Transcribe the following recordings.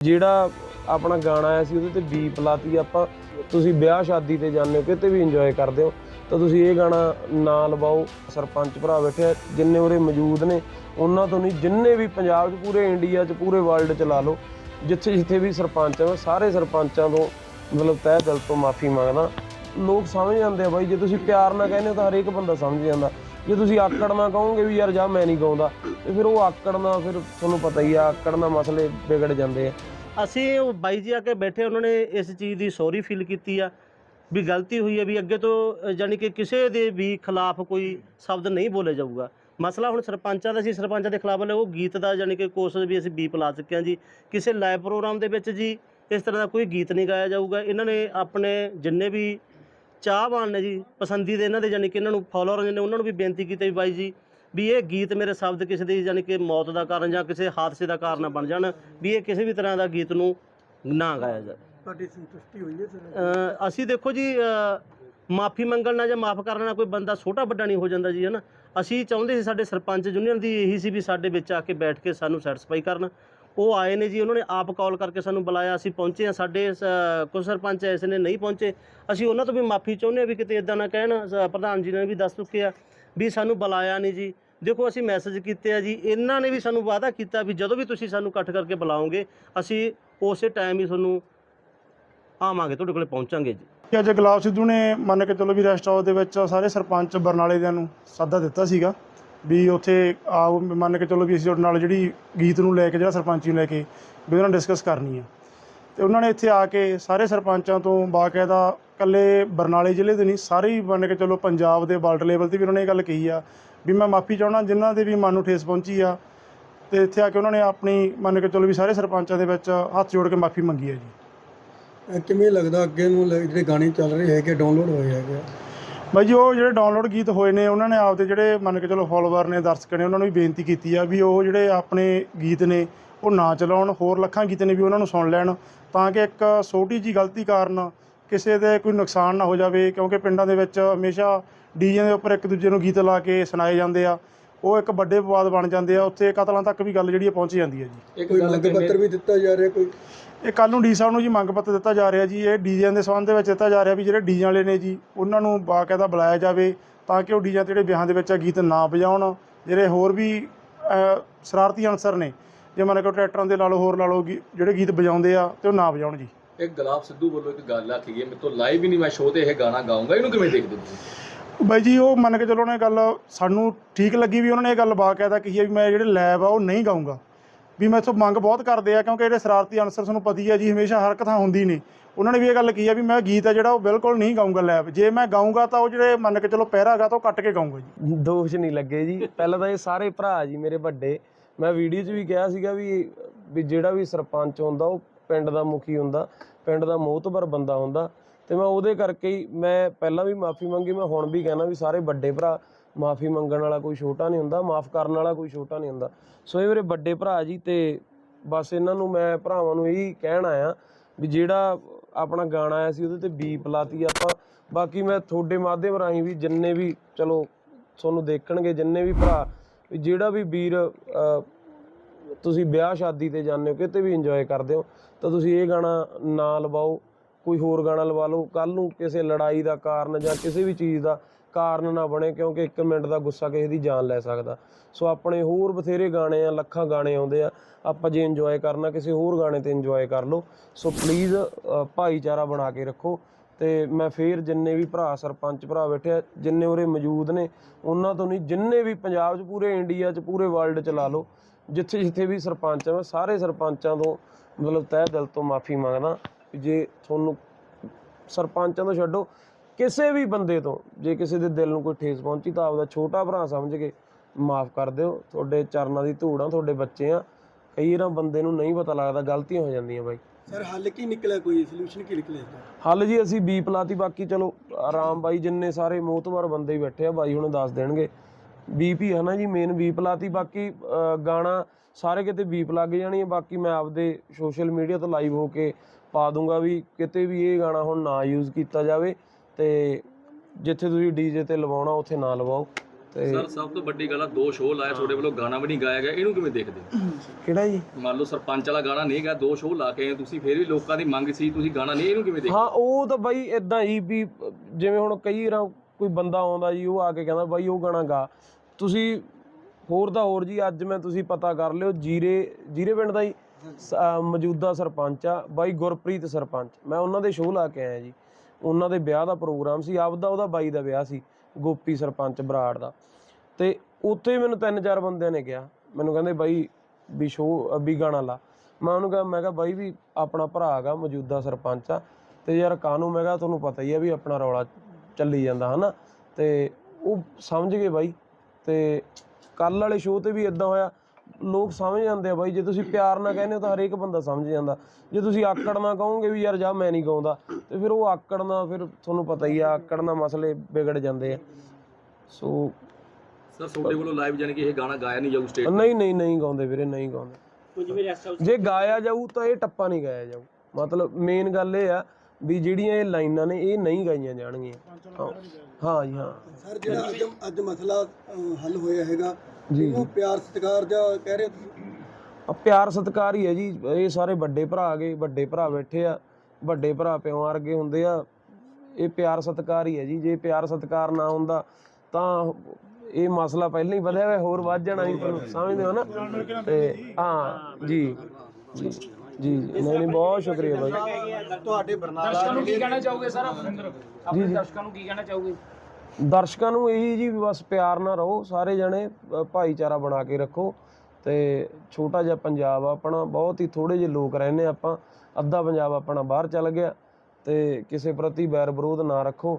ਜਿਹੜਾ ਆਪਣਾ ਗਾਣਾ ਆਇਆ ਸੀ ਉਹਦੇ ਤੇ ਬੀਪ ਲਾਤੀ ਆਪਾਂ। ਤੁਸੀਂ ਵਿਆਹ ਸ਼ਾਦੀ ਤੇ ਜਾਂਦੇ ਹੋ, ਕਿਤੇ ਵੀ ਇੰਜੋਏ ਕਰਦੇ ਹੋ, ਤਾਂ ਤੁਸੀਂ ਇਹ ਗਾਣਾ ਨਾ ਲਵਾਓ ਸਰਪੰਚ ਭਰਾ ਬੈਠੇ ਜਿੰਨੇ ਉਰੇ ਮੌਜੂਦ ਨੇ, ਉਹਨਾਂ ਤੋਂ ਨਹੀਂ, ਜਿੰਨੇ ਵੀ ਪੰਜਾਬ 'ਚ, ਪੂਰੇ ਇੰਡੀਆ 'ਚ, ਪੂਰੇ ਵਰਲਡ 'ਚ ਲਾ ਲਓ, ਜਿੱਥੇ ਜਿੱਥੇ ਵੀ ਸਰਪੰਚ ਆ ਮੈਂ ਸਾਰੇ ਸਰਪੰਚਾਂ ਤੋਂ ਮਤਲਬ ਤਹਿ ਦਿਲ ਤੋਂ ਮਾਫੀ ਮੰਗਦਾ। ਲੋਕ ਸਮਝ ਜਾਂਦੇ ਆ ਬਾਈ, ਜੇ ਤੁਸੀਂ ਪਿਆਰ ਨਾਲ ਕਹਿੰਦੇ ਹੋ ਤਾਂ ਹਰੇਕ ਬੰਦਾ ਸਮਝ ਜਾਂਦਾ। ਜੇ ਤੁਸੀਂ ਆਕੜ ਕਹੋਗੇ ਵੀ ਯਾਰ ਜਾ ਮੈਂ ਨਹੀਂ ਗਾਉਂਦਾ ਤੇ ਫਿਰ ਉਹ ਆਕੜ ਫਿਰ ਤੁਹਾਨੂੰ ਪਤਾ ਹੀ ਆ ਆਕੜ ਮਸਲੇ ਵਿਗੜ ਜਾਂਦੇ ਆ। ਅਸੀਂ ਉਹ ਬਾਈ ਜੀ ਆ ਕੇ ਬੈਠੇ ਉਹਨਾਂ ਨੇ ਇਸ ਚੀਜ਼ ਦੀ ਸੌਰੀ ਫੀਲ ਕੀਤੀ ਆ ਵੀ ਗਲਤੀ ਹੋਈ ਹੈ ਵੀ ਅੱਗੇ ਤੋਂ ਅ, ਜਾਣੀ ਕਿ ਕਿਸੇ ਦੇ ਵੀ ਖਿਲਾਫ ਕੋਈ ਸ਼ਬਦ ਨਹੀਂ ਬੋਲੇ ਜਾਊਗਾ। ਮਸਲਾ ਹੁਣ ਸਰਪੰਚਾਂ ਦਾ ਸੀ ਸਰਪੰਚਾਂ ਦੇ ਖਿਲਾਫ ਵਾਲੇ ਉਹ ਗੀਤ ਦਾ ਜਾਣੀ ਕਿ ਕੋਸ਼ਿਸ਼ ਵੀ ਅਸੀਂ ਬੀਪ ਲਾ ਚੁੱਕੇ ਹਾਂ ਜੀ। ਕਿਸੇ ਲਾਈਵ ਪ੍ਰੋਗਰਾਮ ਦੇ ਵਿੱਚ ਜੀ ਇਸ ਤਰ੍ਹਾਂ ਦਾ ਕੋਈ ਗੀਤ ਨਹੀਂ ਗਾਇਆ ਜਾਊਗਾ। ਇਹਨਾਂ ਨੇ ਆਪਣੇ ਜਿੰਨੇ ਵੀ ਚਾਹਵਾਨ ਨੇ ਜੀ ਪਸੰਦੀਦੇ ਇਹਨਾਂ ਦੇ ਜਾਣੀ ਕਿ ਇਹਨਾਂ ਨੂੰ ਫਾਲੋਅਰ ਨੇ ਉਹਨਾਂ ਨੂੰ ਵੀ ਬੇਨਤੀ ਕੀਤੀ ਵੀ ਬਾਈ ਜੀ ਵੀ ਇਹ ਗੀਤ ਮੇਰੇ ਸ਼ਬਦ ਕਿਸੇ ਦੀ ਜਾਣੀ ਕਿ ਮੌਤ ਦਾ ਕਾਰਨ ਜਾਂ ਕਿਸੇ ਹਾਦਸੇ ਦਾ ਕਾਰਨ ਨਾ ਬਣ ਜਾਣ ਵੀ ਇਹ ਕਿਸੇ ਵੀ ਤਰ੍ਹਾਂ ਦਾ ਗੀਤ ਨੂੰ ਨਾ ਗਾਇਆ ਜਾਵੇ। ਤੁਹਾਡੀ ਸੰਤੁਸ਼ਟੀ ਹੋਈ ਹੈ ਸਰ? ਅਸੀਂ ਦੇਖੋ ਜੀ ਮਾਫੀ ਮੰਗਣ ਨਾਲ ਜਾਂ ਮਾਫ ਕਰਨ ਨਾਲ ਕੋਈ ਬੰਦਾ ਛੋਟਾ ਵੱਡਾ ਨਹੀਂ ਹੋ ਜਾਂਦਾ ਜੀ ਹਨਾ? ਅਸੀਂ ਚਾਹੁੰਦੇ ਸੀ ਸਾਡੇ ਸਰਪੰਚ ਯੂਨੀਅਨ ਦੀ ਇਹੀ ਸੀ ਵੀ ਸਾਡੇ ਵਿੱਚ ਆ ਕੇ ਬੈਠ ਕੇ ਸਾਨੂੰ ਸੈਟੀਸਫਾਈ ਕਰਨ ਉਹ ਆਏ ਨੇ ਜੀ, ਉਹਨਾਂ ਨੇ ਆਪ ਕਾਲ ਕਰਕੇ ਸਾਨੂੰ ਬੁਲਾਇਆ, ਅਸੀਂ ਪਹੁੰਚੇ ਆ ਸਾਡੇ ਸ- ਕੁਝ ਸਰਪੰਚ ਐਸੇ ਨੇ ਨਹੀਂ ਪਹੁੰਚੇ। ਅਸੀਂ ਉਹਨਾਂ ਤੋਂ ਵੀ ਮਾਫੀ ਚਾਹੁੰਦੇ ਆ ਵੀ ਕਿਤੇ ਇਦਾਂ ਨਾ ਕਹਿਣ ਸ- ਪ੍ਰਧਾਨ ਜੀ ਨੇ ਵੀ ਦੱਸ ਚੁੱਕੇ ਆ ਵੀ ਸਾਨੂੰ ਬੁਲਾਇਆ ਨਹੀਂ ਜੀ। ਦੇਖੋ, ਅਸੀਂ ਮੈਸੇਜ ਕੀਤੇ ਆ ਜੀ, ਇਹਨਾਂ ਨੇ ਵੀ ਸਾਨੂੰ ਵਾਅਦਾ ਕੀਤਾ ਵੀ ਜਦੋਂ ਵੀ ਤੁਸੀਂ ਸਾਨੂੰ ਇਕੱਠ ਕਰਕੇ ਬੁਲਾਓਗੇ, ਅਸੀਂ ਉਸੇ ਟਾਈਮ ਹੀ ਤੁਹਾਨੂੰ ਆਵਾਂਗੇ, ਤੁਹਾਡੇ ਕੋਲੇ ਪਹੁੰਚਾਂਗੇ ਜੀ। ਕਿ ਅੱਜ ਗੁਲਾਬ ਸਿੱਧੂ ਨੇ ਮੰਨ ਕੇ ਚਲੋ ਵੀ ਰੈਸਟ ਹਾਊਸ ਦੇ ਵਿੱਚ ਸਾਰੇ ਸਰਪੰਚ ਬਰਨਾਲੇ ਦਿਆਂ ਨੂੰ ਸੱਦਾ ਦਿੱਤਾ ਸੀਗਾ। ਵੀ ਉੱਥੇ ਆਓ ਮੰਨ ਕੇ ਚਲੋ ਵੀ ਅਸੀਂ ਤੁਹਾਡੇ ਨਾਲ ਜਿਹੜੀ ਗੀਤ ਨੂੰ ਲੈ ਕੇ, ਜਿਹੜਾ ਸਰਪੰਚੀ ਨੂੰ ਲੈ ਕੇ ਵੀ ਉਹਨਾਂ ਨਾਲ ਡਿਸਕਸ ਕਰਨੀ ਆ ਤੇ ਉਹਨਾਂ ਨੇ ਇੱਥੇ ਆ ਕੇ ਸਾਰੇ ਸਰਪੰਚਾਂ ਤੋਂ ਬਾਕਾਇਦਾ ਇਕੱਲੇ ਬਰਨਾਲੇ ਜ਼ਿਲ੍ਹੇ ਦੇ ਨਹੀਂ, ਸਾਰੇ ਹੀ ਮੰਨ ਕੇ ਚਲੋ ਪੰਜਾਬ ਦੇ ਵਰਲਡ ਲੈਵਲ ਤੇ ਵੀ ਉਹਨਾਂ ਨੇ ਇਹ ਗੱਲ ਕਹੀ ਆ ਵੀ ਮੈਂ ਮਾਫੀ ਚਾਹਣਾ ਜਿਨ੍ਹਾਂ ਦੇ ਵੀ ਮਨ ਨੂੰ ਠੇਸ ਪਹੁੰਚੀ ਆ ਤੇ ਇੱਥੇ ਆ ਕੇ ਉਹਨਾਂ ਨੇ ਆਪਣੀ ਮੰਨ ਕੇ ਚਲੋ ਵੀ ਸਾਰੇ ਸਰਪੰਚਾਂ ਦੇ ਵਿੱਚ ਹੱਥ ਜੋੜ ਕੇ ਮਾਫੀ ਮੰਗੀ ਆ ਜੀ ਕਿਵੇਂ ਲੱਗਦਾ ਅੱਗੇ ਨੂੰ ਜਿਹੜੇ ਗਾਣੇ ਚੱਲ ਰਹੇ ਹੈਗੇ ਡਾਊਨਲੋਡ ਹੋਏ ਹੈਗੇ ਆ? ਬਾਈ ਜੀ, ਉਹ ਜਿਹੜੇ ਡਾਊਨਲੋਡ ਗੀਤ ਹੋਏ ਨੇ, ਉਹਨਾਂ ਨੇ ਆਪਦੇ ਜਿਹੜੇ ਮੰਨ ਕੇ ਚਲੋ ਫੋਲੋਵਰ ਨੇ, ਦਰਸ਼ਕ ਨੇ, ਉਹਨਾਂ ਨੂੰ ਵੀ ਬੇਨਤੀ ਕੀਤੀ ਆ ਵੀ ਉਹ ਜਿਹੜੇ ਆਪਣੇ ਗੀਤ ਨੇ, ਉਹ ਨਾ ਚਲਾਉਣ, ਹੋਰ ਲੱਖਾਂ ਗੀਤ ਨੇ ਵੀ ਉਹਨਾਂ ਨੂੰ ਸੁਣ ਲੈਣ, ਤਾਂ ਕਿ ਇੱਕ ਛੋਟੀ ਜੀ ਗਲਤੀ ਕਾਰਨ ਕਿਸੇ ਦੇ ਕੋਈ ਨੁਕਸਾਨ ਨਾ ਹੋ ਜਾਵੇ, ਕਿਉਂਕਿ ਪਿੰਡਾਂ ਦੇ ਵਿੱਚ ਹਮੇਸ਼ਾ ਡੀਜੇ ਦੇ ਉੱਪਰ ਇੱਕ ਦੂਜੇ ਨੂੰ ਗੀਤ ਲਾ ਕੇ ਸੁਣਾਏ ਜਾਂਦੇ ਆ। ਉਹ ਇੱਕ ਵੱਡੇ ਵਿਵਾਦ ਬਣ ਜਾਂਦੇ ਆ ਉੱਥੇ ਕਤਲਾਂ ਤੱਕ ਵੀ ਗੱਲ ਜਿਹੜੀ ਆ ਪਹੁੰਚ ਜਾਂਦੀ ਹੈ ਜੀ। ਕੋਈ ਮੰਗ ਪੱਤਰ ਵੀ ਦਿੱਤਾ ਜਾ ਰਿਹਾ ਕੋਈ? ਇਹ ਕੱਲ ਨੂੰ ਡੀ ਸਾਹਿਬ ਨੂੰ ਜੀ ਮੰਗ ਪੱਤਰ ਦਿੱਤਾ ਜਾ ਰਿਹਾ ਜੀ ਇਹ ਡੀਜਿਆਂ ਦੇ ਸੰਬੰਧ ਦੇ ਵਿੱਚ ਦਿੱਤਾ ਜਾ ਰਿਹਾ ਵੀ ਜਿਹੜੇ ਡੀਜੇ ਵਾਲੇ ਨੇ ਜੀ ਉਹਨਾਂ ਨੂੰ ਬਾਕਾਇਦਾ ਬੁਲਾਇਆ ਜਾਵੇ ਤਾਂ ਕਿ ਉਹ ਡੀਜਿਆਂ ਤੇ ਜਿਹੜੇ ਵਿਆਹਾਂ ਦੇ ਵਿੱਚ ਆ ਗੀਤ ਨਾ ਵਜਾਉਣ। ਜਿਹੜੇ ਹੋਰ ਵੀ ਸ਼ਰਾਰਤੀ ਅਨਸਰ ਨੇ ਜੇ ਮੰਨ ਕੇ ਟਰੈਕਟਰਾਂ ਦੇ ਲਾ ਲਓ ਹੋਰ ਲਾ ਲਓ ਜਿਹੜੇ ਗੀਤ ਵਜਾਉਂਦੇ ਆ ਤੇ ਉਹ ਨਾ ਵਜਾਉਣ ਜੀ। ਇੱਕ ਗੁਲਾਬ ਸਿੱਧੂ ਵੱਲੋਂ ਇੱਕ ਗੱਲ ਆਖੀ ਗਈ ਮੇਰੇ ਤੋਂ ਲਾਈਵ ਹੀ ਨਹੀਂ ਮੈਂ ਸ਼ੋਅ ਤੇ ਇਹ ਗਾਣਾ ਗਾਉਂਗਾ ਇਹਨੂੰ ਕਿਵੇਂ ਦੇਖਦੇ ਤੁਸੀਂ? ਬਾਈ ਜੀ, ਉਹ ਮੰਨ ਕੇ ਚਲੋ ਨੇ ਗੱਲ ਸਾਨੂੰ ਠੀਕ ਲੱਗੀ ਵੀ ਉਹਨਾਂ ਨੇ ਇਹ ਗੱਲ ਬਾਕਾਇਦਾ ਕਹੀ ਹੈ ਵੀ ਮੈਂ ਜਿਹੜੇ ਲੈਬ ਆ, ਉਹ ਨਹੀਂ ਗਾਉਂਗਾ ਵੀ ਮੈਂ ਇੱਥੋਂ ਮੰਗ ਬਹੁਤ ਕਰਦੇ ਆ, ਕਿਉਂਕਿ ਜਿਹੜੇ ਸ਼ਰਾਰਤੀ ਅਨਸਰ ਤੁਹਾਨੂੰ ਪਤੀ ਹੀ ਆ ਜੀ, ਹਮੇਸ਼ਾ ਹਰ ਕਥਾ ਹੁੰਦੀ ਨੇ। ਉਹਨਾਂ ਨੇ ਵੀ ਇਹ ਗੱਲ ਕਹੀ ਆ ਵੀ ਮੈਂ ਗੀਤ ਆ ਜਿਹੜਾ ਉਹ ਬਿਲਕੁਲ ਨਹੀਂ ਗਾਉਂਗਾ ਲੈਬ। ਜੇ ਮੈਂ ਗਾਉਂਗਾ ਤਾਂ ਉਹ ਜਿਹੜੇ ਮੰਨ ਕੇ ਚਲੋ ਪਹਿਰਾ ਹੈਗਾ ਤਾਂ ਉਹ ਕੱਟ ਕੇ ਗਾਉਂਗਾ ਜੀ। ਦੋਸ਼ ਨਹੀਂ ਲੱਗੇ ਜੀ। ਪਹਿਲਾਂ ਤਾਂ ਇਹ ਸਾਰੇ ਭਰਾ ਜੀ ਮੇਰੇ ਵੱਡੇ, ਮੈਂ ਵੀਡੀਓ 'ਚ ਵੀ ਕਿਹਾ ਸੀਗਾ ਵੀ ਵੀ ਜਿਹੜਾ ਵੀ ਸਰਪੰਚ ਹੁੰਦਾ, ਉਹ ਪਿੰਡ ਦਾ ਮੁਖੀ ਹੁੰਦਾ, ਪਿੰਡ ਦਾ ਮੋਹਤਬਰ ਬੰਦਾ ਹੁੰਦਾ। ਤੇ ਮੈਂ ਉਹਦੇ ਕਰਕੇ ਹੀ ਮੈਂ ਪਹਿਲਾਂ ਵੀ ਮਾਫੀ ਮੰਗੀ, ਮੈਂ ਹੁਣ ਵੀ ਕਹਿਣਾ ਵੀ ਸਾਰੇ ਵੱਡੇ ਭਰਾ ਮਾਫੀ ਮੰਗਣ ਵਾਲਾ ਕੋਈ ਛੋਟਾ ਨਹੀਂ ਹੁੰਦਾ, ਮਾਫ ਕਰਨ ਵਾਲਾ ਕੋਈ ਛੋਟਾ ਨਹੀਂ ਹੁੰਦਾ। ਸੋ ਇਹ ਮੇਰੇ ਵੱਡੇ ਭਰਾ ਜੀ ਤੇ ਬਸ ਇਹਨਾਂ ਨੂੰ ਮੈਂ ਭਰਾਵਾਂ ਨੂੰ ਇਹੀ ਕਹਿਣ ਆਇਆ ਵੀ ਜਿਹੜਾ ਆਪਣਾ ਗਾਣਾ ਆਇਆ ਸੀ ਉਹਦੇ ਤੇ ਬੀਪ ਲਾਤੀ ਆਪਾਂ। ਬਾਕੀ ਮੈਂ ਤੁਹਾਡੇ ਮਾਧਿਅਮ ਰਾਹੀਂ ਵੀ ਜਿੰਨੇ ਵੀ, ਚਲੋ ਤੁਹਾਨੂੰ ਦੇਖਣਗੇ ਜਿੰਨੇ ਵੀ ਭਰਾ, ਵੀ ਜਿਹੜਾ ਵੀ ਵੀਰ ਤੁਸੀਂ ਵਿਆਹ ਸ਼ਾਦੀ ਤੇ ਜਾਂਦੇ ਹੋ, ਕਿਤੇ ਵੀ ਇੰਜੋਏ ਕਰਦੇ ਹੋ, ਤਾਂ ਤੁਸੀਂ ਇਹ ਗਾਣਾ ਨਾ ਲਵਾਓ। ਕੋਈ ਹੋਰ ਗਾਣਾ ਲਵਾ ਲਓ ਕੱਲ ਨੂੰ ਕਿਸੇ ਲੜਾਈ ਦਾ ਕਾਰਨ ਜਾਂ ਕਿਸੇ ਵੀ ਚੀਜ਼ ਦਾ ਕਾਰਨ ਨਾ ਬਣੇ, ਕਿਉਂਕਿ 1 ਮਿੰਟ ਦਾ ਗੁੱਸਾ ਕਿਸੇ ਦੀ ਜਾਨ ਲੈ ਸਕਦਾ। ਸੋ ਆਪਣੇ ਹੋਰ ਬਥੇਰੇ ਗਾਣੇ ਆ, ਲੱਖਾਂ ਗਾਣੇ ਆਉਂਦੇ ਆ, ਆਪਾਂ ਜੇ ਇੰਜੋਏ ਕਰਨਾ, ਕਿਸੇ ਹੋਰ ਗਾਣੇ ਤੇ ਇੰਜੋਏ ਕਰ ਲਓ। ਸੋ ਪਲੀਜ਼ ਭਾਈਚਾਰਾ ਬਣਾ ਕੇ ਰੱਖੋ ਤੇ ਮੈਂ ਫੇਰ ਜਿੰਨੇ ਵੀ ਭਰਾ ਸਰਪੰਚ ਭਰਾ ਬੈਠੇ ਆ, ਜਿੰਨੇ ਉਰੇ ਮੌਜੂਦ ਨੇ, ਉਹਨਾਂ ਤੋਂ ਨਹੀਂ, ਜਿੰਨੇ ਵੀ ਪੰਜਾਬ 'ਚ, ਪੂਰੇ ਇੰਡੀਆ 'ਚ, ਪੂਰੇ ਵਰਲਡ 'ਚ ਲਾ ਲਓ। ਜਿੱਥੇ ਜਿੱਥੇ ਵੀ ਸਰਪੰਚ ਆ, ਮੈਂ ਸਾਰੇ ਸਰਪੰਚਾਂ ਤੋਂ ਮਤਲਬ ਤਹਿ ਦਿਲ ਤੋਂ ਮਾਫੀ ਮੰਗਦਾ। ਜੇ ਤੁਹਾਨੂੰ ਸਰਪੰਚਾਂ ਤੋਂ ਛੱਡੋ ਕਿਸੇ ਵੀ ਬੰਦੇ ਤੋਂ ਜੇ ਕਿਸੇ ਦੇ ਦਿਲ ਨੂੰ ਕੋਈ ਠੇਸ ਪਹੁੰਚੀ ਤਾਂ ਆਪਦਾ ਛੋਟਾ ਭਰਾ ਸਮਝ ਕੇ ਮਾਫ ਕਰ ਦਿਓ। ਤੁਹਾਡੇ ਚਰਨਾਂ ਦੀ ਧੂੜ ਆ ਤੁਹਾਡੇ ਬੱਚੇ ਆ। ਕਈ ਵਾਰ ਬੰਦੇ ਨੂੰ ਨਹੀਂ ਪਤਾ ਲੱਗਦਾ ਗਲਤੀਆਂ ਹੋ ਜਾਂਦੀਆਂ ਬਾਈ। ਸਰ ਹੱਲ ਕੀ ਨਿਕਲਿਆ ਕੋਈ? ਸੋਲੂਸ਼ਨ ਕੀ ਨਿਕਲਿਆ ਹੱਲ ਜੀ ਅਸੀਂ ਬੀਪ ਲਾਤੀ ਬਾਕੀ ਚਲੋ ਆਰਾਮ ਬਾਈ ਜਿੰਨੇ ਸਾਰੇ ਮੋਹਤਵਰ ਬੰਦੇ ਹੀ ਬੈਠੇ ਆ ਬਾਈ ਹੁਣ ਦੱਸ ਦੇਣਗੇ। ਬੀਪ ਹੀ ਨਾ ਜੀ ਮੇਨ ਬੀਪ ਲਾਤੀ ਬਾਕੀ ਗਾਣਾ ਸਾਰੇ ਕਿਤੇ ਬੀਪ ਲੱਗ ਜਾਣੀ ਹੈ ਬਾਕੀ ਮੈਂ ਆਪਦੇ ਸੋਸ਼ਲ ਮੀਡੀਆ ਤੋਂ ਲਾਈਵ ਹੋ ਕੇ ਪਾ ਦੂੰਗਾ ਵੀ ਕਿਤੇ ਵੀ ਇਹ ਗਾਣਾ ਹੁਣ ਨਾ ਯੂਜ਼ ਕੀਤਾ ਜਾਵੇ ਤੇ ਜਿੱਥੇ ਤੁਸੀਂ ਡੀਜੇ ਤੇ ਲਵਾਉਣਾ ਉੱਥੇ ਨਾ ਲਵਾਓ ਤੇ ਸਰ ਸਭ ਤੋਂ ਵੱਡੀ ਗੱਲ ਆ ਦੋ ਸ਼ੋਅ ਲਾਇਆ ਤੁਹਾਡੇ ਵੱਲੋਂ ਗਾਣਾ ਵੀ ਨਹੀਂ ਗਾਇਆ ਗਿਆ ਇਹਨੂੰ ਕਿਵੇਂ ਦੇਖਦੇ ਹੋ? ਕਿਹੜਾ ਜੀ? ਮੰਨ ਲਓ ਸਰਪੰਚ ਵਾਲਾ ਗਾਣਾ ਨਹੀਂ ਗਾ ਦੋ ਸ਼ੋਅ ਲਾ ਕੇ ਆਏ ਤੁਸੀਂ ਫਿਰ ਵੀ ਲੋਕਾਂ ਦੀ ਮੰਗ ਸੀ ਤੁਸੀਂ ਗਾਣਾ ਨਹੀਂ ਇਹਨੂੰ ਕਿਵੇਂ ਦੇਖਦੇ ਹਾਂ? ਉਹ ਤਾਂ ਬਾਈ ਇਦਾਂ ਹੀ ਵੀ ਜਿਵੇਂ ਹੁਣ ਕਈ ਵਾਰ ਕੋਈ ਬੰਦਾ ਆਉਂਦਾ ਜੀ ਉਹ ਆ ਕੇ ਕਹਿੰਦਾ ਬਾਈ ਉਹ ਗਾਣਾ ਗਾ। ਤੁਸੀਂ ਹੋਰ ਤਾਂ ਹੋਰ ਜੀ ਅੱਜ ਮੈਂ ਤੁਸੀਂ ਪਤਾ ਕਰ ਲਿਓ ਜੀਰੇ ਜੀਰੇ ਪਿੰਡ ਦਾ ਹੀ ਸ- ਮੌਜੂਦਾ ਸਰਪੰਚ ਆ ਬਾਈ ਗੁਰਪ੍ਰੀਤ ਸਰਪੰਚ। ਮੈਂ ਉਹਨਾਂ ਦੇ ਸ਼ੋਅ ਲਾ ਕੇ ਆਇਆ ਜੀ। ਉਹਨਾਂ ਦੇ ਵਿਆਹ ਦਾ ਪ੍ਰੋਗਰਾਮ ਸੀ ਆਪਦਾ ਉਹਦਾ ਬਾਈ ਦਾ ਵਿਆਹ ਸੀ ਗੋਪੀ ਸਰਪੰਚ ਬਰਾੜ ਦਾ। ਤੇ ਉੱਥੇ ਮੈਨੂੰ ਤਿੰਨ ਚਾਰ ਬੰਦਿਆਂ ਨੇ ਕਿਹਾ ਮੈਨੂੰ ਕਹਿੰਦੇ ਬਾਈ ਵੀ ਸ਼ੋਅ ਵੀ ਗਾਣਾ ਲਾ। ਮੈਂ ਉਹਨੂੰ ਕਿਹਾ ਮੈਂ ਕਿਹਾ ਬਾਈ ਵੀ ਆਪਣਾ ਭਰਾ ਹੈਗਾ ਮੌਜੂਦਾ ਸਰਪੰਚ ਆ। ਤੇ ਯਾਰ ਕਾਨੂੰ ਮੈਂ ਕਿਹਾ ਤੁਹਾਨੂੰ ਪਤਾ ਹੀ ਆ ਵੀ ਆਪਣਾ ਰੌਲਾ ਚੱਲੀ ਜਾਂਦਾ ਹਨਾ? ਤੇ ਉਹ ਸਮਝ ਗਏ ਬਾਈ। ਤੇ ਕੱਲ ਵਾਲੇ ਸ਼ੋਅ ਤੇ ਵੀ ਇਦਾਂ ਹੋਇਆ। ਲੋਕ ਸਮਝ ਜਾਂਦੇ ਆ ਬਾਈ ਜੇ ਤੁਸੀਂ ਪਿਆਰ ਨਾਲ ਕਹਿੰਦੇ ਹੋ ਤਾਂ ਹਰੇਕ ਬੰਦਾ ਸਮਝ ਜਾਂਦਾ। ਜੇ ਤੁਸੀਂ ਆਕੜ ਨਾਲ ਕਹੋਗੇ ਵੀ ਯਾਰ ਜਾ ਮੈਂ ਨਹੀਂ ਗਾਉਂਦਾ ਤੇ ਫਿਰ ਉਹ ਆਕੜ ਨਾਲ ਫਿਰ ਤੁਹਾਨੂੰ ਪਤਾ ਹੀ ਆ ਆਕੜ ਨਾਲ ਮਸਲੇ ਵਿਗੜ ਜਾਂਦੇ ਆ। ਸੋ ਸਰ ਤੁਹਾਡੇ ਵੱਲੋਂ ਲਾਈਵ ਜਾਨੀ ਕਿ ਇਹ ਗਾਣਾ ਗਾਇਆ ਨਹੀਂ ਜਾਊ ਸਟੇਜ ਨਹੀਂ ਨਹੀਂ ਨਹੀਂ ਗਾਉਂਦੇ ਵੀਰੇ ਨਹੀਂ ਗਾਉਂਦੇ। ਜੇ ਗਾਇਆ ਜਾਊ ਤਾਂ ਇਹ ਟੱਪਾ ਨਹੀਂ ਗਾਇਆ ਜਾਊ। ਮਤਲਬ ਮੇਨ ਗੱਲ ਇਹ ਆ ਵੀ ਜਿਹੜੀਆਂ ਇਹ ਲਾਈਨਾਂ ਨੇ ਇਹ ਨਹੀਂ ਗਾਈਆਂ ਜਾਣਗੀਆਂ। ਹਾਂ- ਹਾਂ ਜੀ ਹਾਂ। ਸਰ ਜਿਹੜਾ ਅੱਜ ਅੱਜ ਮਸਲਾ ਹੱਲ ਹੋਇਆ ਹੈਗਾ ਜੀ। ਇਹਨੂੰ ਪਿਆਰ ਸਤਿਕਾਰ ਜਾਂ ਕਹਿ ਰਹੇ ਹੋ ਤੁਸੀਂ? ਆ ਪਿਆਰ ਸਤਿਕਾਰ ਹੀ ਹੈ ਜੀ। ਇਹ ਸਾਰੇ ਵੱਡੇ ਭਰਾ ਗਏ ਵੱਡੇ ਭਰਾ ਬੈਠੇ ਆ ਵੱਡੇ ਭਰਾ ਪਿਓ ਵਰਗੇ ਹੁੰਦੇ ਆ। ਇਹ ਪਿਆਰ ਸਤਿਕਾਰ ਹੀ ਹੈ ਜੀ। ਜੇ ਪਿਆਰ ਸਤਿਕਾਰ ਨਾ ਹੁੰਦਾ ਤਾਂ ਇਹ ਮਸਲਾ ਪਹਿਲਾਂ ਹੀ ਵਧਿਆ ਹੋਇਆ ਹੋਰ ਵੱਧ ਜਾਣਾ ਸੀ ਸਮਝਦੇ ਹੋ ਨਾ? ਤੇ ਹਾਂ ਜੀ। ਜੀ ਜੀ ਜੀ ਨਹੀਂ ਨਹੀਂ ਬਹੁਤ ਸ਼ੁਕਰੀਆ ਬਾਈ। ਤੁਹਾਡੇ ਬਰਨਾਲਾ ਦਰਸ਼ਕਾਂ ਨੂੰ ਕੀ ਕਹਿਣਾ ਚਾਹੋਗੇ ਸਰ? ਆਪਣੇ। ਦਰਸ਼ਕਾਂ ਨੂੰ ਕੀ ਕਹਿਣਾ ਚਾਹੋਗੇ? ਦਰਸ਼ਕਾਂ ਨੂੰ ਇਹੀ ਜੀ ਵੀ ਬਸ ਪਿਆਰ ਨਾਲ ਰਹੋ ਸਾਰੇ ਜਣੇ ਅ, ਭਾਈਚਾਰਾ ਬਣਾ ਕੇ ਰੱਖੋ ਤੇ ਛੋਟਾ ਜਿਹਾ ਪੰਜਾਬ ਆ ਆਪਣਾ ਬਹੁਤ ਹੀ ਥੋੜੇ ਜਿਹੇ ਲੋਕ ਰਹਿੰਦੇ ਆਪਾਂ ਅੱਧਾ ਪੰਜਾਬ ਆਪਣਾ ਬਾਹਰ ਚੱਲ ਗਿਆ ਤੇ ਕਿਸੇ ਪ੍ਰਤੀ ਬੈਰ ਵਿਰੋਧ ਨਾ ਰੱਖੋ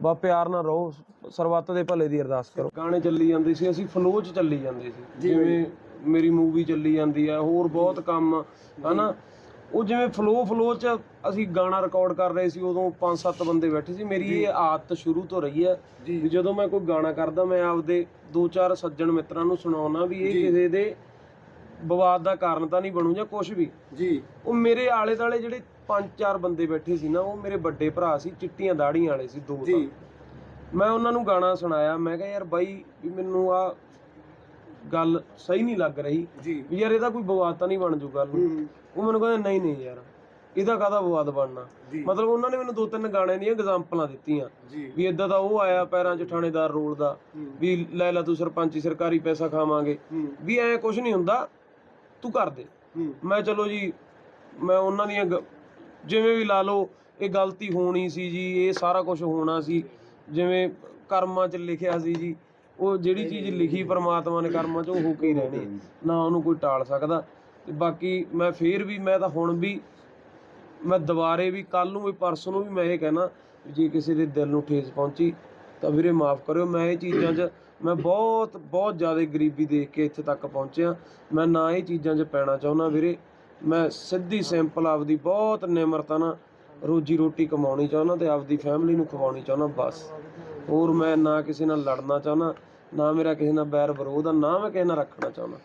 ਬਾ ਪਿਆਰ ਨਾਲ ਰਹੋ ਸਰਬੱਤ ਦੇ ਭਲੇ ਦੀ ਅਰਦਾਸ ਕਰੋ। ਗਾਣੇ ਚੱਲੀ ਜਾਂਦੇ ਸੀ ਅਸੀਂ ਫਲੋ 'ਚ ਚੱਲੀ ਜਾਂਦੇ ਸੀ ਜਿਵੇਂ ਮੇਰੀ ਮੂਵੀ ਚੱਲੀ ਜਾਂਦੀ ਆ ਹੋਰ ਬਹੁਤ ਕੰਮ ਹਨਾ? ਉਹ ਜਿਵੇਂ ਫਲੋ ਫਲੋ 'ਚ ਅਸੀਂ ਗਾਣਾ ਰਿਕਾਰਡ ਕਰ ਰਹੇ ਸੀ ਉਦੋਂ ਪੰਜ ਸੱਤ ਬੰਦੇ ਬੈਠੇ ਸੀ। ਮੇਰੀ ਇਹ ਆਦਤ ਸ਼ੁਰੂ ਤੋਂ ਰਹੀ ਹੈ ਵੀ ਜਦੋਂ ਮੈਂ ਕੋਈ ਗਾਣਾ ਕਰਦਾ ਮੈਂ ਆਪਦੇ ਦੋ ਚਾਰ ਸੱਜਣ ਮਿੱਤਰਾਂ ਨੂੰ ਸੁਣਾਉਣਾ ਵੀ ਇਹ ਕਿਸੇ ਦੇ ਵਿਵਾਦ ਦਾ ਕਾਰਨ ਤਾਂ ਨਹੀਂ ਬਣੂ ਜਾਂ ਕੁਝ ਵੀ। ਜੀ। ਉਹ ਮੇਰੇ ਆਲੇ ਦਾਲੇ ਜਿਹੜੇ ਪੰਜ ਚਾਰ ਬੰਦੇ ਬੈਠੇ ਸੀ ਨਾ ਉਹ ਮੇਰੇ ਵੱਡੇ ਭਰਾ ਸੀ ਚਿੱਟੀਆਂ ਦਾੜੀਆਂ ਵਾਲੇ ਸੀ ਦੋ ਤਾਂ। ਮੈਂ ਉਹਨਾਂ ਨੂੰ ਗਾਣਾ ਸੁਣਾਇਆ ਮੈਂ ਕਿਹਾ ਯਾਰ ਬਾਈ ਵੀ ਮੈਨੂੰ ਆ ਗੱਲ ਸਹੀ ਨਹੀਂ ਲੱਗ ਰਹੀ। ਜੀ। ਵੀ ਯਾਰ ਇਹਦਾ ਕੋਈ ਵਿਵਾਦ ਤਾਂ ਨਹੀਂ ਬਣ ਜੂ ਗੱਲ ਉਹ ਮੈਨੂੰ ਕਹਿੰਦੇ ਨਹੀਂ ਨਹੀਂ ਯਾਰ ਇਹਦਾ ਕਾਹਦਾ ਵਿਵਾਦ ਬਣਨਾ। ਮਤਲਬ ਉਹਨਾਂ ਨੇ ਮੈਨੂੰ ਦੋ ਤਿੰਨ ਗਾਣੇ ਦੀਆਂ ਐਗਜ਼ਾਮਪਲਾਂ ਦਿੱਤੀਆਂ। ਵੀ ਇਦਾਂ ਦਾ ਉਹ ਆਇਆ ਪੈਰਾਂ 'ਚ ਥਾਣੇਦਾਰ ਰੋਲ ਦਾ। ਵੀ ਲੈ ਲੈ ਤੂੰ ਸਰਪੰਚੀ ਸਰਕਾਰੀ ਪੈਸਾ ਖਾਵਾਂਗੇ। ਵੀ ਐ ਕੁਝ ਨਹੀਂ ਹੁੰਦਾ ਤੂੰ ਕਰ ਦੇ। ਮੈਂ ਚਲੋ ਜੀ ਮੈਂ ਉਹਨਾਂ ਦੀਆਂ ਜਿਵੇਂ ਵੀ ਲਾ ਲਓ ਇਹ ਗਲਤੀ ਹੋਣੀ ਸੀ ਜੀ ਇਹ ਸਾਰਾ ਕੁਝ ਹੋਣਾ ਸੀ। ਜਿਵੇਂ ਕਰਮਾਂ 'ਚ ਲਿਖਿਆ ਸੀ ਜੀ। ਉਹ ਜਿਹੜੀ ਚੀਜ਼ ਲਿਖੀ ਪਰਮਾਤਮਾ ਨੇ ਕਰਮਾਂ 'ਚ ਉਹ ਹੋ ਕੇ ਹੀ ਰਹਿਣੀ ਹੈ। ਨਾ ਉਹਨੂੰ ਕੋਈ ਟਾਲ ਸਕਦਾ। ਤੇ ਬਾਕੀ ਮੈਂ ਫੇਰ ਵੀ ਮੈਂ ਤਾਂ ਹੁਣ ਵੀ ਮੈਂ ਦੁਬਾਰੇ ਵੀ ਕੱਲ ਨੂੰ ਵੀ ਪਰਸੋਂ ਨੂੰ ਵੀ ਮੈਂ ਇਹ ਕਹਿਣਾ ਵੀ ਜੇ ਕਿਸੇ ਦੇ ਦਿਲ ਨੂੰ ਠੇਸ ਪਹੁੰਚੀ ਤਾਂ ਵੀਰੇ ਮਾਫ ਕਰਿਓ ਮੈਂ ਇਹ ਚੀਜ਼ਾਂ 'ਚ ਮੈਂ ਬਹੁਤ ਬਹੁਤ ਜ਼ਿਆਦਾ ਗਰੀਬੀ ਦੇਖ ਕੇ ਇੱਥੇ ਤੱਕ ਪਹੁੰਚਿਆ। ਮੈਂ ਨਾ ਇਹ ਚੀਜ਼ਾਂ 'ਚ ਪੈਣਾ ਚਾਹੁੰਦਾ ਵੀਰੇ। ਮੈਂ ਸਿੱਧੀ ਸਿੰਪਲ ਆਪਦੀ ਬਹੁਤ ਨਿਮਰਤਾ ਨਾਲ ਰੋਜੀ ਰੋਟੀ ਕਮਾਉਣੀ ਚਾਹੁੰਦਾ ਤੇ ਆਪਦੀ ਫੈਮਿਲੀ ਨੂੰ ਖਵਾਉਣੀ ਚਾਹੁੰਦਾ ਬਸ। ਹੋਰ ਮੈਂ ਨਾ ਕਿਸੇ ਨਾਲ ਲੜਨਾ ਚਾਹੁੰਦਾ। ਨਾ ਮੇਰਾ ਕਿਸੇ ਨਾਲ ਬੈਰ ਵਿਰੋਧ ਆ ਨਾ ਮੈਂ ਕਿਸੇ ਨਾਲ ਰੱਖਣਾ ਚਾਹੁੰਦਾ।